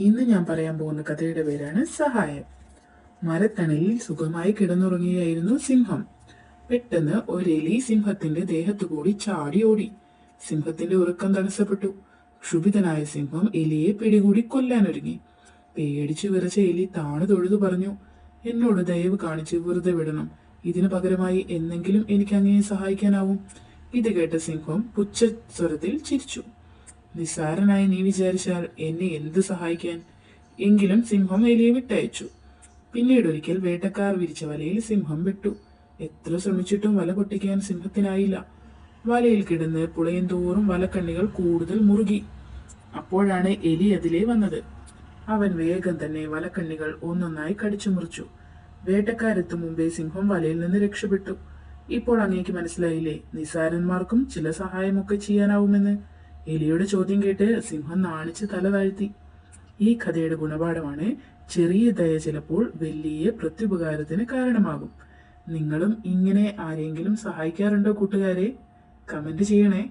ഇന്ന് ഞാൻ പറയാൻ പോകുന്ന കഥയുടെ പേരാണ് സഹായം. മരത്തണലിൽ സുഖമായി കിടന്നുറങ്ങുകയായിരുന്നു സിംഹം. പെട്ടെന്ന് ഒരെലി സിംഹത്തിന്റെ ദേഹത്തു കൂടി ചാടി ഓടി. സിംഹത്തിന്റെ ഉറക്കം തടസ്സപ്പെട്ടു. ക്ഷുഭിതനായ സിംഹം എലിയെ പിടികൂടി കൊല്ലാനൊരുങ്ങി പേടിച്ചു വിറച്ച എലി താണു തൊഴുതു പറഞ്ഞു എന്നോട് ദയവ് കാണിച്ച് വെറുതെ വിടണം. ഇതിനു പകരമായി എന്നെങ്കിലും എനിക്ക് അങ്ങയെ സഹായിക്കാനാവും. ഇത് കേട്ട സിംഹം പുച്ഛസ്വരത്തിൽ ചിരിച്ചു. നിസ്സാരനായി നീ വിചാരിച്ചാൽ എന്നെ എന്ത് സഹായിക്കാൻ? എങ്കിലും സിംഹം എലിയെ വിട്ടയച്ചു. പിന്നീട് ഒരിക്കൽ വേട്ടക്കാർ വിരിച്ച വലയിൽ സിംഹം വിട്ടു. എത്ര ശ്രമിച്ചിട്ടും വല പൊട്ടിക്കാൻ സിംഹത്തിനായില്ല. വലയിൽ കിടന്ന് പുളയും തോറും വലക്കണ്ണികൾ കൂടുതൽ മുറുകി. അപ്പോഴാണ് എലി അതിലേ വന്നത്. അവൻ വേഗം തന്നെ വലക്കണ്ണികൾ ഒന്നൊന്നായി കടിച്ചു മുറിച്ചു. വേട്ടക്കാരെത്തും മുമ്പേ സിംഹം വലയിൽ നിന്ന് രക്ഷപ്പെട്ടു. ഇപ്പോൾ അങ്ങേക്ക് മനസ്സിലായില്ലേ നിസാരന്മാർക്കും ചില സഹായമൊക്കെ ചെയ്യാനാവുമെന്ന്. എലിയുടെ ചോദ്യം കേട്ട് സിംഹം നാണിച്ച് തല താഴ്ത്തി. ഈ കഥയുടെ ഗുണപാഠമാണ് ചെറിയ ദയ ചിലപ്പോൾ വലിയ പ്രത്യുപകാരത്തിന് കാരണമാകും. നിങ്ങളും ഇങ്ങനെ ആരെങ്കിലും സഹായിക്കാറുണ്ടോ കൂട്ടുകാരെ? കമന്റ് ചെയ്യണേ.